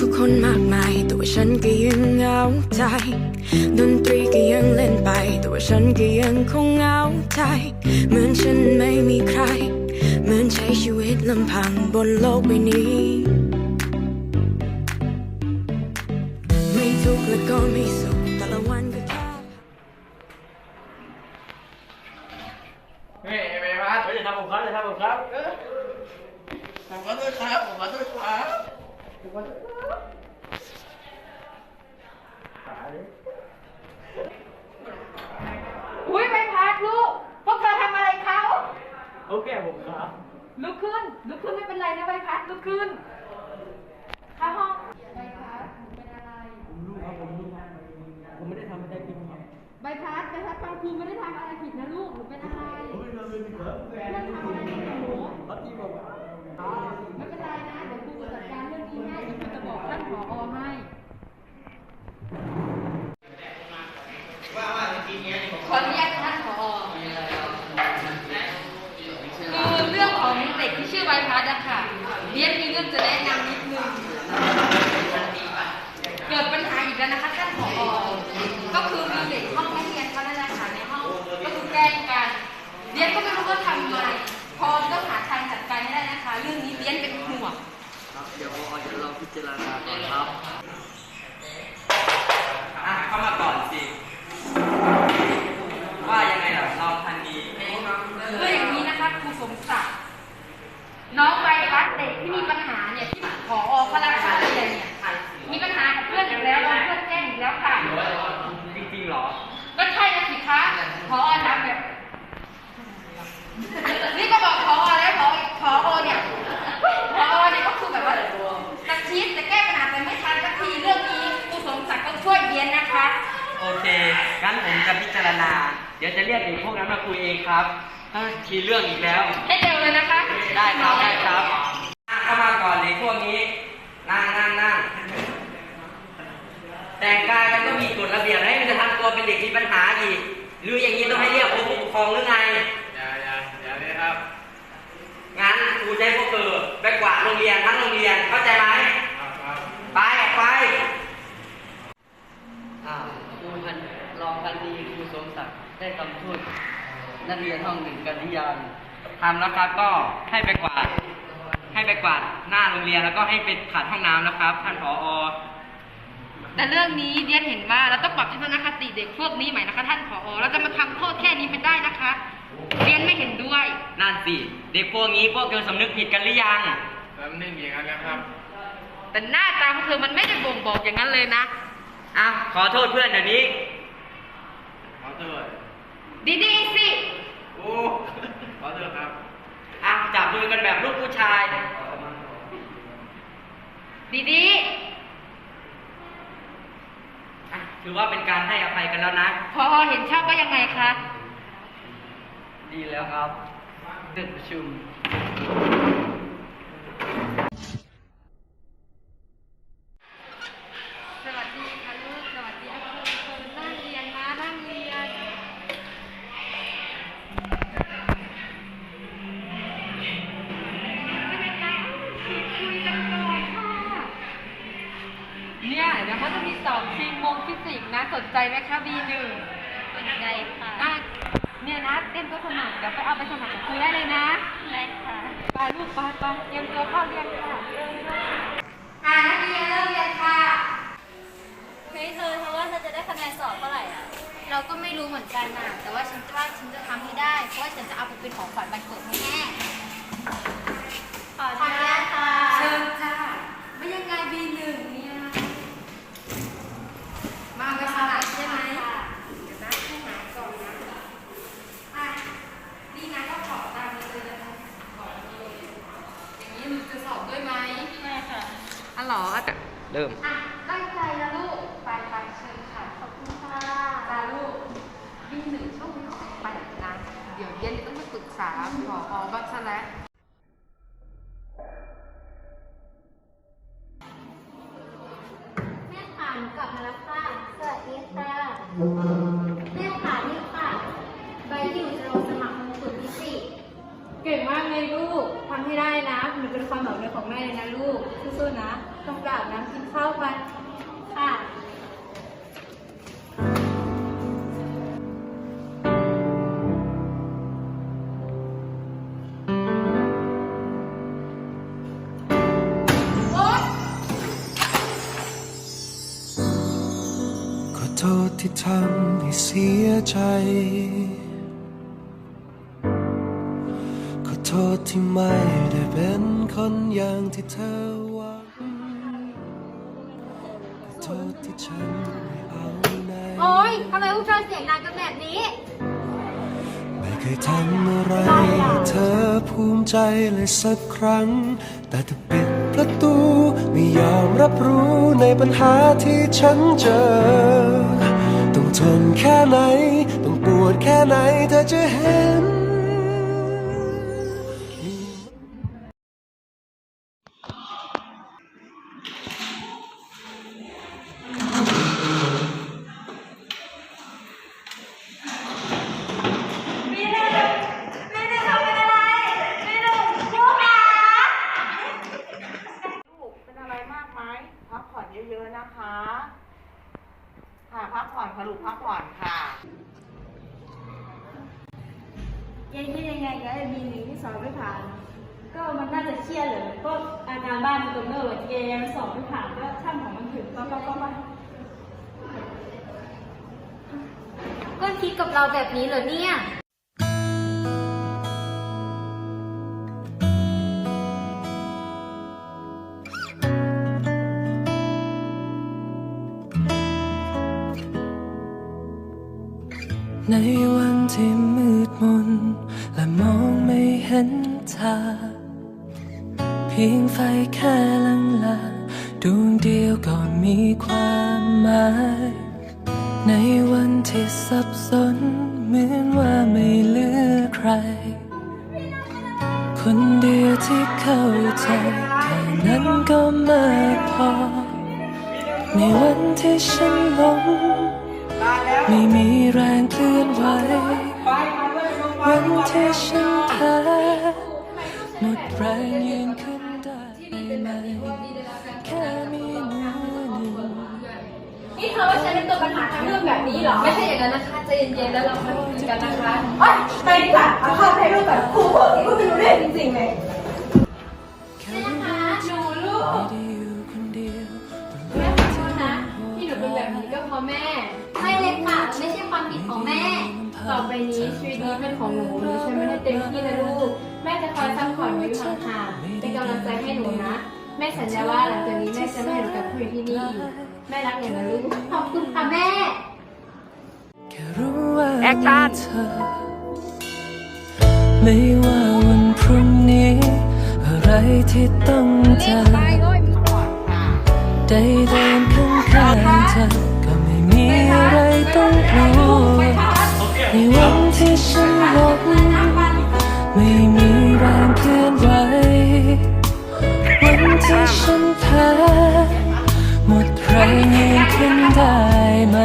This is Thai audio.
ผู้คนมากมายแต่ว่าฉันก็ยังเหงาใจ ดนตรีก็ยังเล่นไปแต่ว่าฉันก็ยังคงเหงาใจ เหมือนฉันไม่มีใคร เหมือนใช้ชีวิตลำพังบนโลกใบนี้ ไม่ทุกข์และก็ไม่สุขแต่ละวันก็แค่เฮ้ยไอ้ใบพัดเฮ้ยอย่าทำผมครับอย่าทำผมครับผมขอโทษครับผมขอโทษครับ อุ้ยใบพัดลูก พวกเธอทำอะไรเขา โอเคผมครับลุกขึ้น ลุกขึ้นไม่เป็นไรนะใบพัด ลุกขึ้นเข้าห้องใบพัดหนูเป็นอะไรผมรู้ครับผมรู้ครับผมไม่ได้ทำอะไรผิดครับใบพัดใบพัดฟังครูไม่ได้ทำอะไรผิดนะลูก หนูเป็นอะไรผมไม่ได้ทำอะไรผิดครับเรื่องทำอะไรผิดกับหนูเขาตีผมไม่เป็นไรนะ เดี๋ยวครูจะจัดการเรื่องนี้ให้ เดี๋ยวครูจะบอกท่านผอให้ ขออนุญาตท่านผอคือเรื่องของเด็กที่ชื่อใบพัดอะค่ะเรียนมีเรื่องจะแนะนำนิดนึง เกิดปัญหาอีกแล้วนะคะท่านผอ ก็คือมีเด็กห้องไม่เรียนเขานั่นแหละค่ะในห้อง ก็คือแกล้งกัน เรียนก็ไม่รู้ว่าทำอะไร พอต้องหาทางจัดการให้ได้นะคะ เรื่องนี้เรียนเป็นห่วง ครับเดี๋ยวผม จะลองพิจารณาก่อนครับอะเข้ามาก่อนสิ ว่ายังไงล่ะเราทันดีคืออย่างนี้นะคะครูสมศักดิ์น้องใบพัดเด็กที่มีปัญหาเนี่ยที่ผอเขารักษาเรียนเนี่ยมีปัญหากับเพื่อนอีกแล้วโดนเพื่อนแกล้งอีกแล้วค่ะจริงๆเหรอ ก็ใช่นะสิคะพอทำแบบ นี่ก็บอกพอแล้วพอพอเนี่ยเฮ้ยพอเนี่ยก็คือแบบว่าจะคิดจะแก้ปัญหาแต่ไม่ทันสักทีเรื่องนี้ครูสมศักดิ์ก็ช่วยเรียนนะคะ โอเค งั้นผม จะพิจารณาเดี๋ยวจะเรียกเด็กพวกนั้นมาคุยเองครับเอ้ยทีเรื่องอีกแล้ว ให้เร็วเลยนะคะ ได้ครับได้ครับอะเข้ามาก่อนเด็กพวกนี้ นั่งนั่งนั่งแต่งกายกันก็มีกฎระเบียบให้มันจะทำตัวเป็นเด็กมีปัญหาอีกหรืออย่างนี้ต้องให้เรียกผู้ปกครองหรือไง อย่าอย่าอย่าเลยครับ งั้นครูจะให้พวกเธอไปกวาดโรงเรียนทั้งโรงเรียน เข้าใจไหม ครับครับ ไปออกไป อ่าครูพันรองพันดีครูสมศักดิ์ ได้ทำโทษนักเรียนห้องหนึ่งกันหรือยังทำแล้วครับก็ให้ไปกวาด ให้ไปกวาดหน้าโรงเรียนแล้วก็ให้ไปขัดห้องน้ำนะครับ ท่านผอแต่เรื่องนี้เรียนเห็นว่าเราต้องปรับทัศนคติเด็กพวกนี้ใหม่นะคะ ท่านผอเราจะมาทำโทษแค่นี้ไม่ได้นะคะ เรียนไม่เห็นด้วย นั่นสิ เด็กพวกนี้พวกเธอสำนึกผิดกันหรือยังแล้วนิ่งอย่างนั้นแล้วครับ แต่หน้าตาของเธอมันไม่ได้บ่งบอกอย่างนั้นเลยนะอะขอโทษเพื่อนเดี๋ยวนี้ ขอโทษ ดีๆสิ โอ้ขอโทษครับอะจับมือกันแบบลูกผู้ชาย ดีอะถือว่าเป็นการให้อภัยกันแล้วนะๆพอเห็นชอบก็ยังไงคะ ดีแล้วครับเกิดประชุม เนี่ยเดี๋ยวเขาจะมีสอบชิงมงฟิสิกส์นะสนใจไหมคะ B1 สนใจค่ะอะเนี่ยนะเต้นก็สมัครเดี๋ยวไปเอาไปสมัครกับครูได้เลยนะได้ค่ะไปลูกไปไปเตรียมตัวเข้าเรียนค่ะอ่านักเรียนเริ่มเรียนค่ะเฮ้ยเธอเธอว่าเธอจะได้คะแนนสอบเท่าไหร่อะเราก็ไม่รู้เหมือนกันน่ะแต่ว่าฉันว่าฉันจะทำให้ได้ เพราะว่าฉันจะเอาไปเป็นของขวัญวันเกิดให้แม่ขออนุญาตค่ะ เชิญค่ะไม่ยังไง B1 เนี่ยมาเอาไปสมัครใช่ไหมเดี๋ยวนะให้หาก่อนนะอะนี่นะก็ขอตามนี้เลยนะคะขอเลยอย่างนี้หนูจะสอบด้วยไหม ไม่ค่ะ อ๋อเหรอ เริ่มอะตั้งใจนะลูก ไปไปเชิญค่ะ ขอบคุณค่ะตาลูกมีหนึ่งช่วงนี้ของแปลกนะ เดี๋ยวเย็นจะต้องไปปรึกษาผอบ้างซะแล้วแม่ค่ะหนูกลับมาแล้วค่ะ สวัสดีค่ะ แม่ค่ะนี่ค่ะใบที่หนูจะลงสมัครมงกุฎพิสิทธิ์เก่งมากเลยลูกทำให้ได้นะมันเป็นความหวังในของแม่เลยนะลูกสู้ๆนะข ต้องไปอาบน้ำกินข้าวกันค่ะโทษที่ทำให้เสียใจ ขอโทษที่ไม่ได้เป็นคนอย่างที่เธอ โอ๊ยทำไมพวกเธอเสียงดังกันแบบนี้ ไม่เคยทำอะไรให้เธอภูมิใจเลยสักครั้ง แต่ถ้าปิดประตู ไม่ยอมรับรู้ในปัญหาที่ฉันเจอ ต้องทนแค่ไหน ต้องปวดแค่ไหนเธอจะเห็น ลูกเป็นอะไรมากไหมพักผ่อนเยอะๆนะคะ ค่ะพักผ่อนค่ะลูกพักผ่อนค่ะเยังคิดยังไงกับไอ้บีหนึ่งที่สอบไม่ผ่าน ก็มันน่าจะเครียดเลยก็อาการบ้านมันตัวเนอร์เกมสอบไม่ผ่านก็ช่างของมันถึงก็ก็ก็มาก็คิดกับเราแบบนี้เหรอเนี่ย ในวันที่มืดมน และมองไม่เห็นทางเพียงไฟแค่ลังลางดวงเดียวก็มีความหมาย ในวันที่สับสน เหมือนว่าไม่เหลือใคร คนเดียวที่เข้าใจแค่นั้นก็มากพอ ในวันที่ฉันหลงไม่มี แรงเคลื่อนไหววันที่ฉันแพ้หมดแรงยืนขึ้นได้ไหมแค่มีมือหนึ่งนี่เธอว่าฉันเป็นตัวปัญหาทั้งเรื่องแบบนี้เหรอ ไม่ใช่อย่างนั้นนะคะใจเย็นๆแล้วเราค่อยคุยกันนะคะไปดีกว่าเอาข้าวให้ลูกแบบครูบอกอีกว่าไม่รู้เรื่องจริงๆเลยแค่รู้ว่าฉันไม่ได้อยู่คนเดียวแม่ขอโทษนะที่หนูเป็นแบบนี้ก็เพราะแม่ ไม่เลยค่ะไม่ใช่ความผิดของแม่ ต่อไปนี้ชีวิตนี้เป็นของหนูหนูใช้มันให้เต็มที่นะลูก แม่จะคอยซัพพอร์ตหนูอยู่ห่างๆเป็นกำลังใจให้หนูนะ แม่สัญญาว่าหลังจากนี้แม่จะไม่ให้หนูกลับมาอยู่ที่นี่อีกแม่รักหนูนะลูก ขอบคุณค่ะแม่แค่รู้ว่ามีเธอไม่ว่าวันพรุ่งนี้ อะไรที่ต้องเจอได้เดินข้างๆเธอก็ไม่มีอะไร ต้องกลัวในวันที่ฉันหลงไม่มีแรงเคลื่อนไหววันที่ฉันแพ้หมดแรงยืนขึ้นได้ไหม